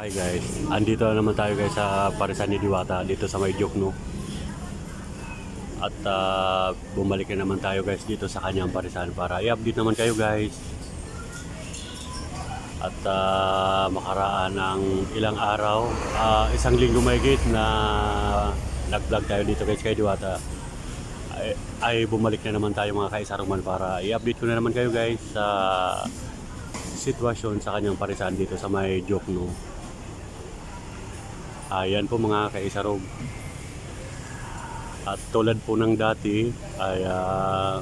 Hi guys, andito na naman tayo guys sa Parisan ni Diwata dito sa May Jokno. At ah, bumalik na naman tayo guys dito sa kanyang Parisan para i-update naman kayo guys. At ah, makaraan ng ilang araw, ah, isang linggo mahigit na nag-vlog tayo dito guys kay Diwata. Ay, ay bumalik na naman tayo mga kaisaruman para i-update ko na naman kayo guys sa sitwasyon sa kanyang parisan dito sa may Jokno. Ayan po mga kaisarog. At tulad po ng dati ay ah,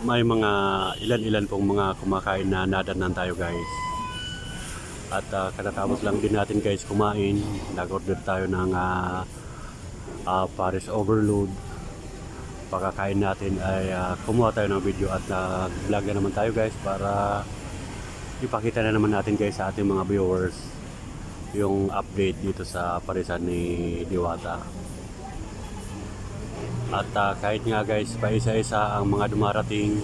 may mga ilan-ilan pong mga kumakain na nadanan tayo guys. At ah, katatapos lang din natin guys kumain. Nag-order tayo ng ah, ah, Paris Overload. Pagkakain natin ay ah, kumuha tayo ng video at nag-vlog na naman tayo guys para ipakita na naman natin guys sa ating mga viewers yung update dito sa parisan ni Diwata. At ah, kahit nga guys, pa isa-isa ang mga dumarating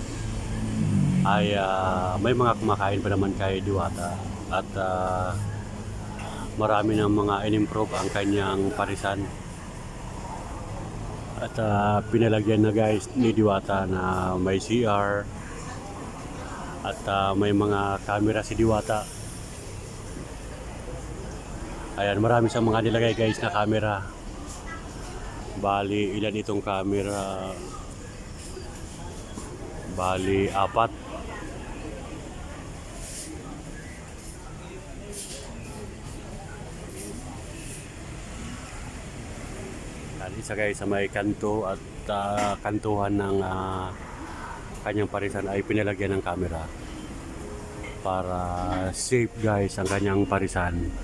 ay ah, may mga kumakain pa naman kay Diwata. At ah, marami ng mga in-improve ang kanyang parisan. At ah, pinalagyan na guys ni Diwata na may CR at ah, may mga camera si Diwata. Ayan, marami siyang mga nilagay guys na camera. Bali, ilan itong camera? Bali, apat. Yan, isa guys sa may kanto at ah, kantuhan ng ah, kanyang parisan ay pinalagyan ng camera para safe guys ang kanyang parisan.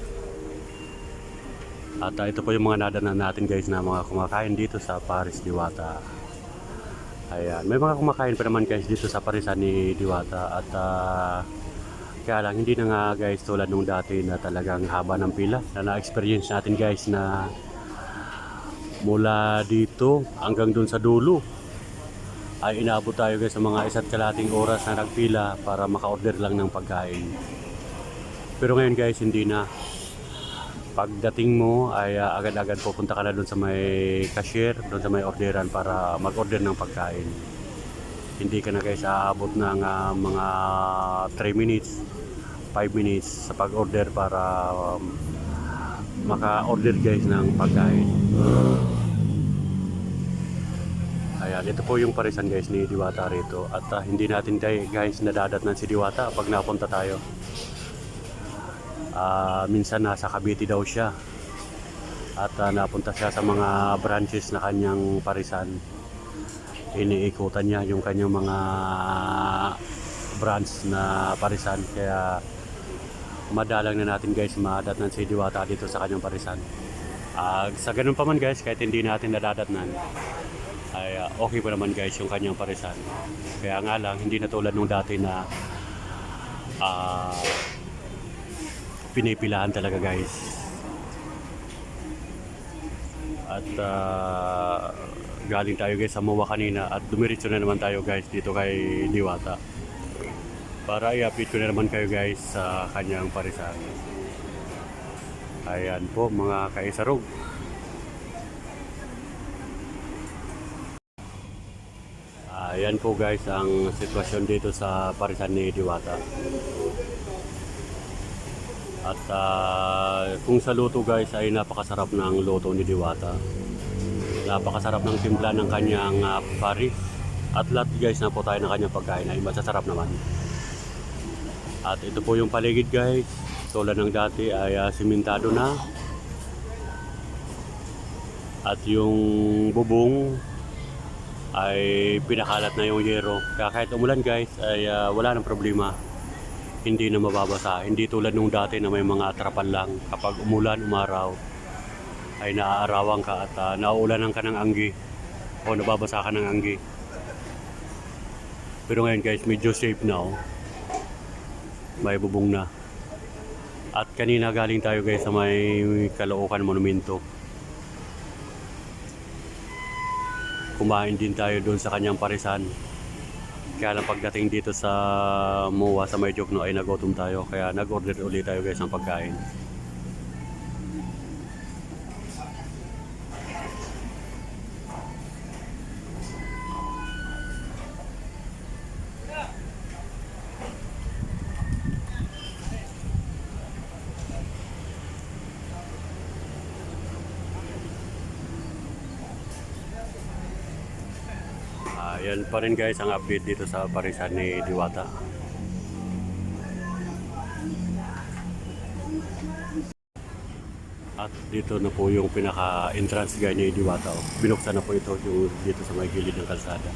At ah, ito po yung mga nadanan natin guys na mga kumakain dito sa Paris Diwata. Ayan, may mga kumakain pa naman guys dito sa parisan ni Diwata at ah, kaya lang hindi na nga guys tulad nung dati na talagang haba ng pila na na-experience natin guys na mula dito hanggang dun sa dulo ay inabot tayo guys sa mga isa't kalating oras na nagpila para maka-order lang ng pagkain. Pero ngayon guys hindi na pagdating mo ay ah, agad-agad pupunta ka na doon sa may cashier, doon sa may orderan para mag-order ng pagkain. Hindi ka na guys aabot ng ah, mga 3 minutes, 5 minutes sa pag-order para um, maka-order guys ng pagkain. Ayan, ito po yung parisan guys ni Diwata rito at ah, hindi natin guys nadadatnan si Diwata pag napunta tayo. Ah, minsan nasa Cavite daw siya. At ah, napunta siya sa mga branches na kanyang parisan. Iniikutan niya yung kanyang mga branch na parisan. Kaya madalang na natin guys madatnan si Diwata dito sa kanyang parisan. Ah, sa ganun pa man guys, kahit hindi natin nadadatnan, ay ah, okay pa naman guys yung kanyang parisan. Kaya nga lang, hindi na tulad nung dati na ah, pinipilahan talaga guys. At ah, galing tayo guys sa Mawa kanina at dumiretso na naman tayo guys dito kay Diwata. Para i-update ko na naman kayo guys sa kanyang parisan. Ayan po mga kaisarog. Ayan po guys ang sitwasyon dito sa parisan ni Diwata. At ah, kung sa luto guys ay napakasarap ng luto ni Diwata. Napakasarap ng timpla ng kanyang ah, paris. At lahat guys na po tayo ng kanyang pagkain ay masasarap naman. At ito po yung paligid guys. Tulad ng dati ay ah, simentado na. At yung bubong ay pinakalat na yung yero. Kaya kahit umulan guys ay ah, wala nang problema. Hindi na mababasa. Hindi tulad nung dati na may mga atrapan lang. Kapag umulan, umaraw ay naaarawan ka at uh, nauulanan ka ng anggi o nababasa ka ng anggi. Pero ngayon guys, medyo safe na oh. May bubong na. At kanina galing tayo guys sa may Caloocan Monumento. Kumain din tayo doon sa kanyang parisan. Kaya lang pagdating dito sa MOA sa Maydjokno ay nagutom tayo. Kaya nag-order ulit tayo guys ng pagkain. Ah, yan pa rin guys ang update dito sa parisan ni Diwata. At dito na po yung pinaka-entrance guy ni Diwata. oh. Binuksan na po ito yung dito sa may gilid ng kalsada.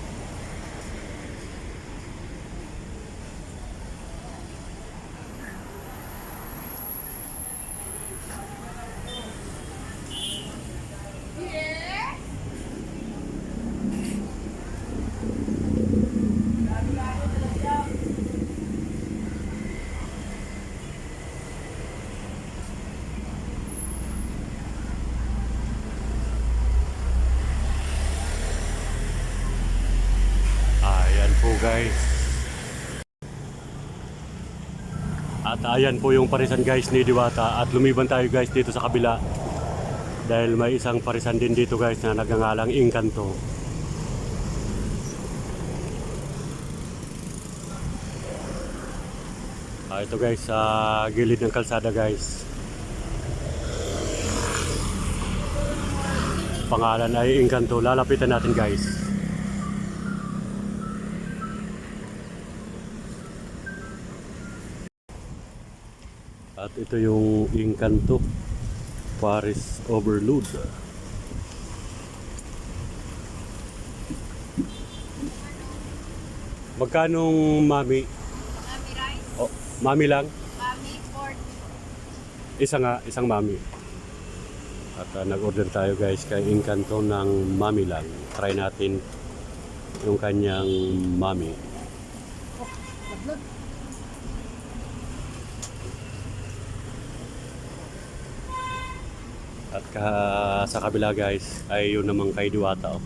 Ayan po guys. At ayan po yung parisan guys ni Diwata at lumiban tayo guys dito sa kabila dahil may isang parisan din dito guys na nagangalang Inkanto. Ah, ito guys sa gilid ng kalsada guys. Pangalan ay Inkanto. Lalapitan natin guys. At ito yung Inkanto Paris Overload. Magkanong mami? Mami rice, Oh, mami lang? mami pork. Isa nga, isang mami. At ah, nag-order tayo guys kay Inkanto ng mami lang. Try natin yung kanyang mami. At ka, sa kabila guys ay yun namang kay Diwata. Oh.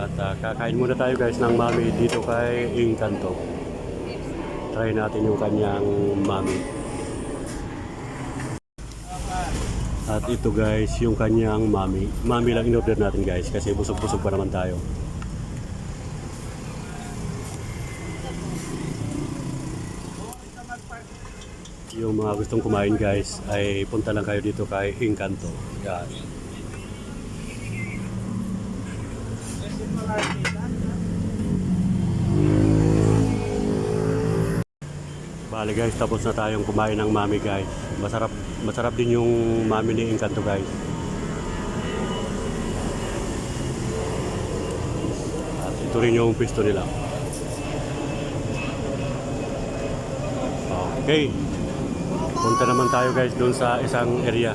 At ah, kakain muna tayo guys ng mami dito kay Inkanto. Try natin yung kanyang mami. At ito guys, yung kanyang mami. Mami lang in-order natin guys kasi busog-busog pa naman tayo. Yung mga gustong kumain guys ay punta lang kayo dito kay Inkanto. Yan. Bale guys, tapos na tayong kumain ng mami guys. Masarap masarap din yung mami ni Encanto guys. At ito rin yung pisto nila. Okay. Punta naman tayo guys doon sa isang area.